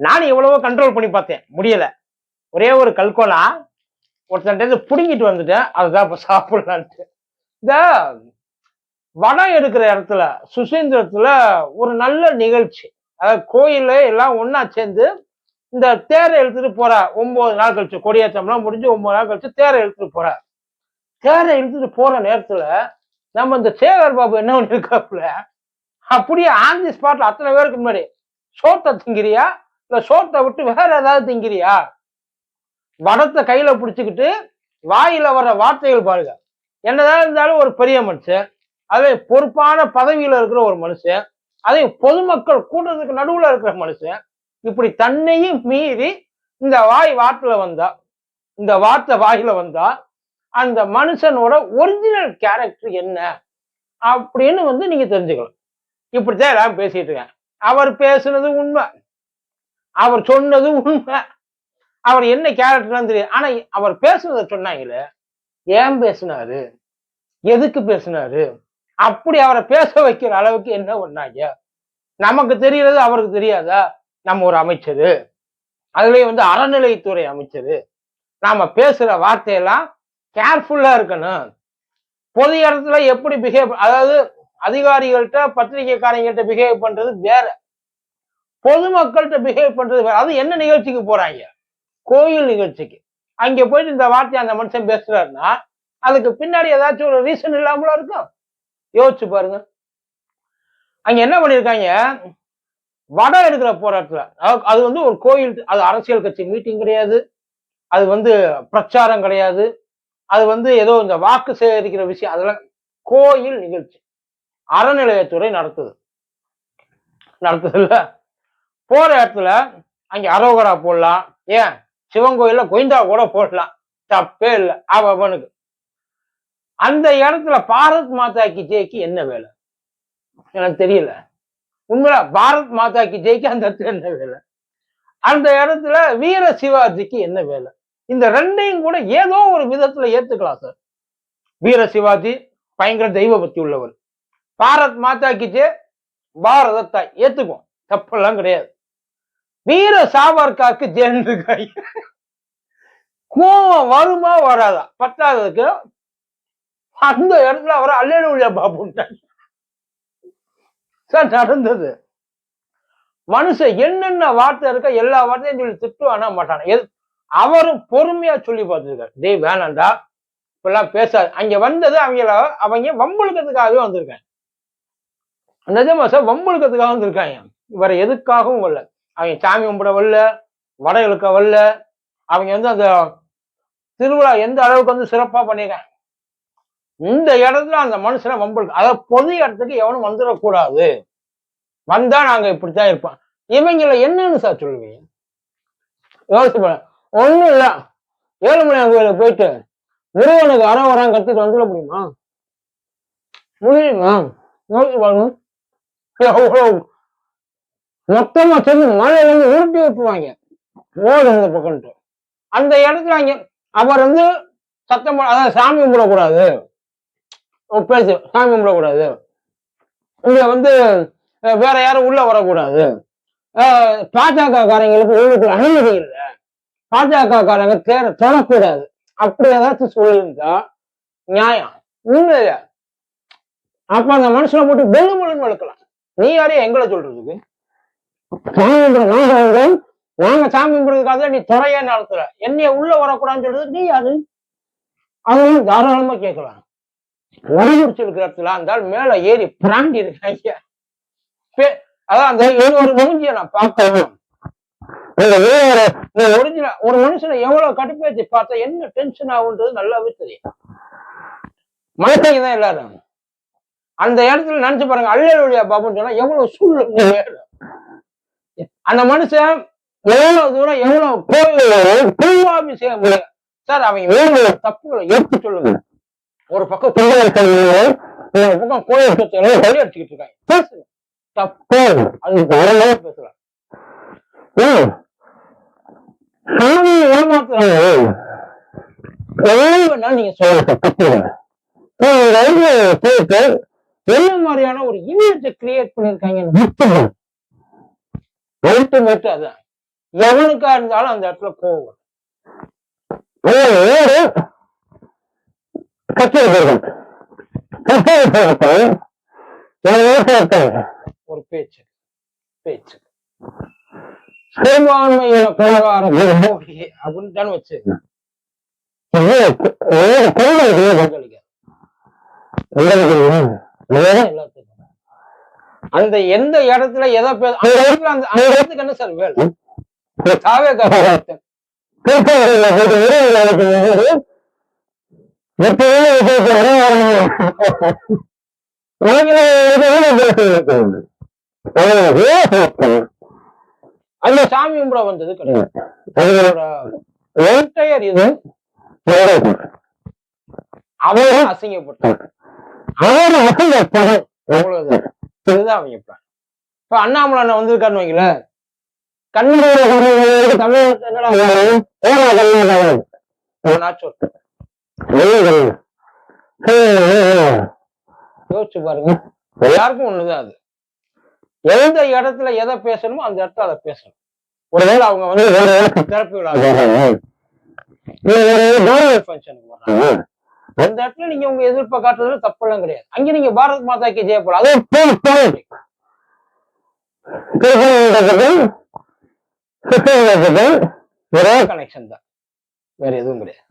நானும் எவ்வளவோ கண்ட்ரோல் பண்ணி பார்த்தேன். முடியல. ஒரே ஒரு கல்கோலா ஒருத்தன் பிடுங்கிட்டு வந்துட்டேன் அதுதான் இப்போ சாப்பிடலான்ட்டு. இந்த வடம் எடுக்கிற இடத்துல சுசீந்திரத்துல ஒரு நல்ல நிகழ்ச்சி. அதாவது கோயில்ல எல்லாம் ஒன்னா சேர்ந்து இந்த தேரை இழுத்துட்டு போறா ஒன்பது நாள் கழிச்சு கொடியேற்றம்லாம் முடிஞ்சு ஒன்பது நாள் கழிச்சு தேரை இழுத்துட்டு போற. தேரை இழுத்துட்டு போற நேரத்துல நம்ம இந்த சேகர் பாபு என்ன பண்ணிருக்காப்புல அப்படியே ஆன் தி ஸ்பாட்ல அத்தனை பேருக்கு முன்னாடி சோத்த திங்கிறியா? இல்ல சோத்தை விட்டு வேற ஏதாவது திங்கிறியா? வடத்தை கையில பிடிச்சிக்கிட்டு வாயில வர்ற வார்த்தைகள் பாருங்க. என்னதான் இருந்தாலும் ஒரு பெரிய மனுஷன் அதே பொறுப்பான பதவியில இருக்கிற ஒரு மனுஷன் அதே பொதுமக்கள் கூட்டத்துக்கு நடுவுல இருக்கிற மனுஷன் இப்படி தன்னையும் மீறி இந்த வாய் வார்த்தையில் வந்தா இந்த வார்த்தை வாயில வந்தா அந்த மனுஷனோட ஒரிஜினல் கேரக்டர் என்ன அப்படின்னு வந்து நீங்க தெரிஞ்சுக்கலாம் இப்படித்தான் எல்லாரும் பேசிட்டு இருக்கேன். அவர் பேசுனது உண்மை. அவர் சொன்னது உண்மை. அவர் என்ன கேரக்டர்லாம் தெரியும் ஆனா அவர் பேசுனதை சொன்னாங்களே ஏன் பேசினாரு? எதுக்கு பேசினாரு? அப்படி அவரை பேச வைக்கிற அளவுக்கு என்ன பண்ணாங்க? நமக்கு தெரியறது அவருக்கு தெரியாதா? நம்ம ஒரு அமைச்சரு. அதுலயும் வந்து அறநிலைத்துறை அமைச்சரு. நாம பேசுற வார்த்தையெல்லாம் கேர்ஃபுல்லா இருக்கணும். பொது இடத்துல எப்படி பிஹேவ் அதாவது அதிகாரிகள்கிட்ட பத்திரிகைக்காரங்கள்ட்ட பிஹேவ் பண்றது வேற. பொதுமக்கள்கிட்ட பிஹேவ் பண்றது வேற. அது என்ன நிகழ்ச்சிக்கு போறாங்க? கோயில் நிகழ்ச்சிக்கு. அங்க போயிட்டு இந்த வார்த்தையை அந்த மனுஷன் பேசுறாருன்னா அதுக்கு பின்னாடி ஏதாச்சும் ஒரு ரீசன் இல்லாமலும் இருக்கும். யோசிச்சு பாருங்க. அங்க என்ன பண்ணிருக்காங்க? வடம் எடுக்கிற போராட்டத்துல. அது வந்து ஒரு கோயில் அது அரசியல் கட்சி மீட்டிங் கிடையாது. அது வந்து பிரச்சாரம் கிடையாது. அது வந்து ஏதோ இந்த வாக்கு சேகரிக்கிற விஷயம். அதெல்லாம் கோயில் நிகழ்ச்சி. அறநிலையத்துறை நடத்துது. நடத்துதுல்ல? போற இடத்துல அங்க அரோகரா போடலாம். ஏன்? சிவன் கோயில்ல கொய்ந்தா கூட போடலாம். தப்பே இல்லை. அவனுக்கு. அந்த இடத்துல பாரத் மாதா கி ஜெய்க்கு என்ன வேலை? எனக்கு தெரியல. உண்மையில பாரத் மாதா கி ஜெய்க்கு அந்த இடத்துல என்ன வேலை? அந்த இடத்துல வீர சிவாஜிக்கு என்ன வேலை? இந்த ரெண்டையும் கூட ஏதோ ஒரு விதத்துல ஏத்துக்கலாம் சார். வீர சிவாஜி பயங்கர தெய்வ பக்தி உள்ளவர். பாரத் மாதா கி ஜெய் பாரதத்தை ஏத்துக்கும். தப்பெல்லாம் கிடையாது. வீர சாவர்காருக்கு கை. கோவம் வருமா வராதா? பத்தாவதுக்கு அந்த இடத்துல அவரை அல்லேலூயா பாபுன்ட்டாங்க சார் நடந்தது. மனுஷன் என்னென்ன வார்த்தை இருக்க எல்லா வார்த்தையும் சொல்லி திட்டுவானா மாட்டானா? எது? அவரும் பொறுமையா சொல்லி பார்த்துருக்காரு. டேய் வேணாண்டா. இப்பெல்லாம் பேசாது. அங்க வந்தது அவங்கள அவங்க வம்புழுக்கிறதுக்காகவே வந்திருக்காங்க. நிஜமா சார் வம்புழுக்கிறதுக்காக வந்திருக்காங்க. இவரை எதுக்காகவும் வரல. அவங்க சாமி கும்பிட வரல வட இழுக்க வரல. அவங்க வந்து அந்த திருவிழா எந்த அளவுக்கு வந்து சிறப்பாக பண்ணியிருக்கேன் இந்த இடத்துல அந்த மனுஷனை வம்புழுக்க அதாவது பொது இடத்துக்கு எவனும் வந்துடக்கூடாது. வந்தா நாங்க இப்படித்தான் இருப்போம். இவங்கள என்னன்னு சார் சொல்லுவீங்க? யோசிச்சு பாருங்க. ஒண்ணும் இல்ல. ஏழுமலையான் கோயிலுக்கு போயிட்டு முருகனுக்கு அற வரான் கத்துட்டு வந்துட முடியுமா? முடியுமா? யோசிச்சு பாருங்க. எவ்வளவு மொத்தமா சேர்ந்து மழை இருந்து உருட்டி விட்டுருவாங்க. ஓடு இந்த பக்கம்ட்டு அந்த இடத்துல அங்க அவர் வந்து சத்தம் அதாவது சாமி கும்பிடக்கூடாது. பேசு சாமி கும்பிடக்கூடாது. இங்க வந்து வேற யாரும் உள்ள வரக்கூடாது. பாஜக காரங்களுக்கு உள்ளுக்குள்ள அனுமதி இல்லை. பாஜக காரங்க தேர தொடக்கூடாது. அப்படி ஏதாச்சும் சொல்லியிருந்தா நியாயம். உண்மையில அப்ப அந்த மனுஷனை போட்டு வெள்ளு முழுன்னு வளர்க்கலாம். நீ யாரையும் எங்களை சொல்றதுக்கு? நாங்க நாங்க சாமி கும்பிடுறதுக்காக நீ துறையா நடத்துற. என்னைய உள்ள வரக்கூடாதுன்னு சொல்றது நீ யாரு? அவங்களும் தாராளமா கேட்கலாம். முடிச்சிருக்கிற இடத்துல இருந்தால் மேல ஏறி பிராண்டி இருக்காங்க அதான் அந்த இன்னொரு மூஞ்சிய நான் பார்க்கணும் ஒரு மனுஷனை எவ்வளவு கடுப்பேத்தி பார்த்தா என்ன டென்ஷன் ஆகுன்றது நல்லாவே தெரியும். மனுஷங்க தான் எல்லாரும். அந்த இடத்துல நினைச்சு பாருங்க அல்லேலூயா பாபுன்னு சொன்னா எவ்வளவு சூழ்நிலை அந்த மனுஷன் எவ்வளவு தூரம் எவ்வளவு கோயில் செய்ய முடியும்? சார் அவங்க வேணுங்கிற தப்புகளை எடுத்து சொல்லுங்க. ஒரு பக்கம் கோயில் கல்வியோ ஒரு பக்கம் கோயில் சொத்தை வழி அடிச்சுக்கிட்டு இருக்காங்க. பேசுங்க. தப்பு அது உடனே பேசலாம். சாமி ஏமாத்துறாங்க. எவ்வளவு நீங்க தப்பு ரயில்வே போயிட்டு என்ன மாதிரியான ஒரு இமேஜை கிரியேட் பண்ணிருக்காங்க அல்டிமேட் அதான் எவனுக்கா இருந்தாலும் அந்த இடத்துல கோவம் ஒரு பேச்சு பேச்சு. சிறுபான்மையின கோடி அப்படின்னு வச்சு. கொந்தளிக்க. எல்லாத்துக்கும் அந்த எந்த இடத்துல எதை பேச அந்த இடத்துக்கு என்ன சார் தாவே காரணம் அந்த சாமி கும்பிட வந்தது கிடையாது. என்டையர் இது. அவரும் அசிங்கப்பட்டான் அவ்வளவுதான். இதுதான் அவங்க plan. இப்ப அண்ணாமலை அண்ணன் வந்திருக்காருன்னு வைக்கல கண்ணூர் நாச்சும் யோசிச்சு பாருங்க. எல்லாருக்கும் ஒண்ணுதான் அது. எந்த இடத்துல எதை பேசணுமோ அந்த இடத்துல அதை பேசணும். ஒருவேளை அவங்க வந்து திறப்பு விழா ஃபங்க்ஷனுக்கு வர்றாங்க அந்த இடத்துல நீங்க உங்க எதிர்ப்பை காட்டுறதுல தப்பெல்லாம் கிடையாது. அங்க நீங்க பாரத் மாதா கி ஜெய போல. அது கனெக்ஷன் தான். வேற எதுவும் கிடையாது.